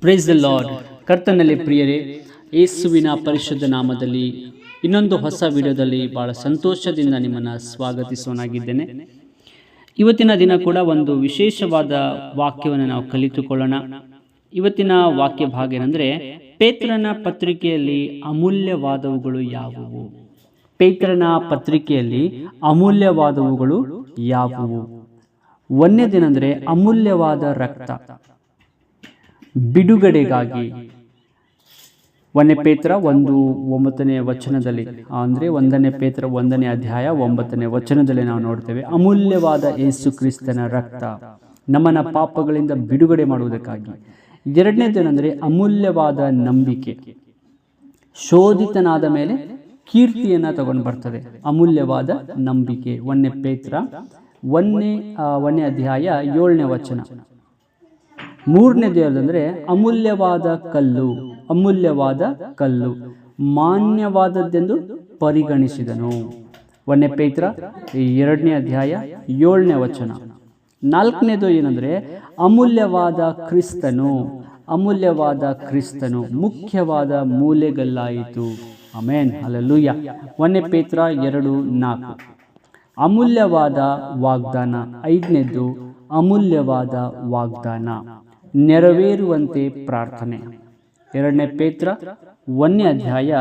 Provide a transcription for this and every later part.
Praise the lord ಕರ್ತನಲ್ಲಿ ಪ್ರಿಯರೇ, ಯೇಸುವಿನ ಪರಿಶುದ್ಧ ನಾಮದಲ್ಲಿ ಇನ್ನೊಂದು ಹೊಸ ವಿಡಿಯೋದಲ್ಲಿ ಬಹಳ ಸಂತೋಷದಿಂದ ನಿಮ್ಮನ್ನು ಸ್ವಾಗತಿಸೋನಾಗಿದ್ದೇನೆ ಇವತ್ತಿನ ದಿನ ಕೂಡ ಒಂದು ವಿಶೇಷವಾದ ವಾಕ್ಯವನ್ನು ನಾವು ಕಲಿತುಕೊಳ್ಳೋಣ. ಇವತ್ತಿನ ವಾಕ್ಯ ಭಾಗ ಏನಂದರೆ, ಪೇತ್ರನ ಪತ್ರಿಕೆಯಲ್ಲಿ ಅಮೂಲ್ಯವಾದವುಗಳು ಯಾವುವು? ಪೇತ್ರನ ಪತ್ರಿಕೆಯಲ್ಲಿ ಅಮೂಲ್ಯವಾದವುಗಳು ಯಾವುವು? ಒಂದನೇದೇನೆಂದರೆ ಅಮೂಲ್ಯವಾದ ರಕ್ತ. ಬಿಡುಗಡೆಗಾಗಿ. ಒಂದನೇ ಪೇತ್ರ ಒಂದು ಒಂಬತ್ತನೇ ವಚನದಲ್ಲಿ. ಅಂದರೆ ಒಂದನೇ ಪೇತ್ರ ಒಂದನೇ ಅಧ್ಯಾಯ ಒಂಬತ್ತನೇ ವಚನದಲ್ಲಿ ನಾವು ನೋಡ್ತೇವೆ. ಅಮೂಲ್ಯವಾದ ಯೇಸು ಕ್ರಿಸ್ತನ ರಕ್ತ ನಮ್ಮನ ಪಾಪಗಳಿಂದ ಬಿಡುಗಡೆ ಮಾಡುವುದಕ್ಕಾಗಿ. ಎರಡನೇದೇನೆಂದರೆ ಅಮೂಲ್ಯವಾದ ನಂಬಿಕೆ. ಶೋಧಿತನಾದ ಮೇಲೆ ಕೀರ್ತಿಯನ್ನು ತಗೊಂಡು ಬರ್ತದೆ. ಅಮೂಲ್ಯವಾದ ನಂಬಿಕೆ. ಒಂದನೇ ಪೇತ್ರ, ಒಂದನೇ ಒಂದನೇ ಅಧ್ಯಾಯ ಏಳನೇ ವಚನ. ಮೂರನೇದು ಯಾವುದಂದ್ರೆ ಅಮೂಲ್ಯವಾದ ಕಲ್ಲು ಅಮೂಲ್ಯವಾದ ಕಲ್ಲು, ಮಾನ್ಯವಾದದ್ದೆಂದು ಪರಿಗಣಿಸಿದನು. ಒಂದನೇ ಪೇತ್ರ ಎರಡನೇ ಅಧ್ಯಾಯ, ಏಳನೇ ವಚನ. ನಾಲ್ಕನೇದು ಏನಂದ್ರೆ, ಅಮೂಲ್ಯವಾದ ಕ್ರಿಸ್ತನು ಅಮೂಲ್ಯವಾದ ಕ್ರಿಸ್ತನು, ಮುಖ್ಯವಾದ ಮೂಲೆಗಲ್ಲಾಯಿತು. ಅಮೇನ್ ಅಲ್ಲೂಯ್ಯ ಒಂದನೇ ಪೇತ್ರ, ಎರಡು, ನಾಲ್ಕು. ಅಮೂಲ್ಯವಾದ ವಾಗ್ದಾನ. ಐದನೇದು, ಅಮೂಲ್ಯವಾದ ವಾಗ್ದಾನ. ನೆರವೇರುವಂತೆ ಪ್ರಾರ್ಥನೆ. ಎರಡನೇ ಪೇತ್ರ, ಒಂದನೇ ಅಧ್ಯಾಯ,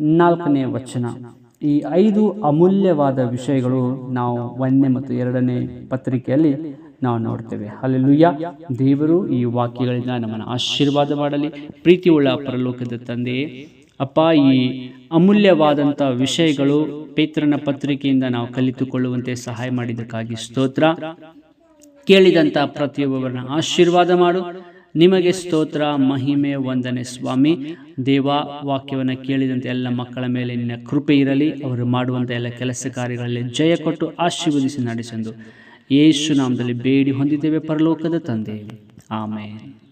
ನಾಲ್ಕನೇ ವಚನ. ಈ ಐದು ಅಮೂಲ್ಯವಾದ ವಿಷಯಗಳು ನಾವು ಒಂದನೇ ಮತ್ತು ಎರಡನೇ ಪತ್ರಿಕೆಯಲ್ಲಿ ನಾವು ನೋಡ್ತೇವೆ. ಅಲ್ಲೆಲ್ಲುಯ್ಯ ದೇವರು ಈ ವಾಕ್ಯಗಳಿಂದ ನಮ್ಮನ್ನು ಆಶೀರ್ವಾದ ಮಾಡಲಿ. ಪ್ರೀತಿಯುಳ್ಳ ಪರಲೋಕದ ತಂದೆಯೇ ಅಪ್ಪ, ಈ ಅಮೂಲ್ಯವಾದಂಥ ವಿಷಯಗಳು ಪೇತ್ರನ ಪತ್ರಿಕೆಯಿಂದ ನಾವು ಕಲಿತುಕೊಳ್ಳುವಂತೆ ಸಹಾಯ ಮಾಡಿದ್ದಕ್ಕಾಗಿ ಸ್ತೋತ್ರ. ಕೇಳಿದಂಥ ಪ್ರತಿಯೊಬ್ಬರನ್ನ ಆಶೀರ್ವಾದ ಮಾಡು. ನಿಮಗೆ ಸ್ತೋತ್ರ, ಮಹಿಮೆ, ವಂದನೆ, ಸ್ವಾಮಿ. ದೇವ ವಾಕ್ಯವನ್ನು ಕೇಳಿದಂತೆ ಎಲ್ಲ ಮಕ್ಕಳ ಮೇಲೆ ನಿನ್ನ ಕೃಪೆ ಇರಲಿ. ಅವರು ಮಾಡುವಂಥ ಎಲ್ಲ ಕೆಲಸ ಕಾರ್ಯಗಳಲ್ಲಿ ಜಯ ಕೊಟ್ಟು ಆಶೀರ್ವದಿಸಿ ನಡೆಸೆಂದು ಯೇಸು ನಾಮದಲ್ಲಿ ಬೇಡಿ ಹೊಂದಿದ್ದೇವೆ ಪರಲೋಕದ ತಂದೆ. ಆಮೇಲೆ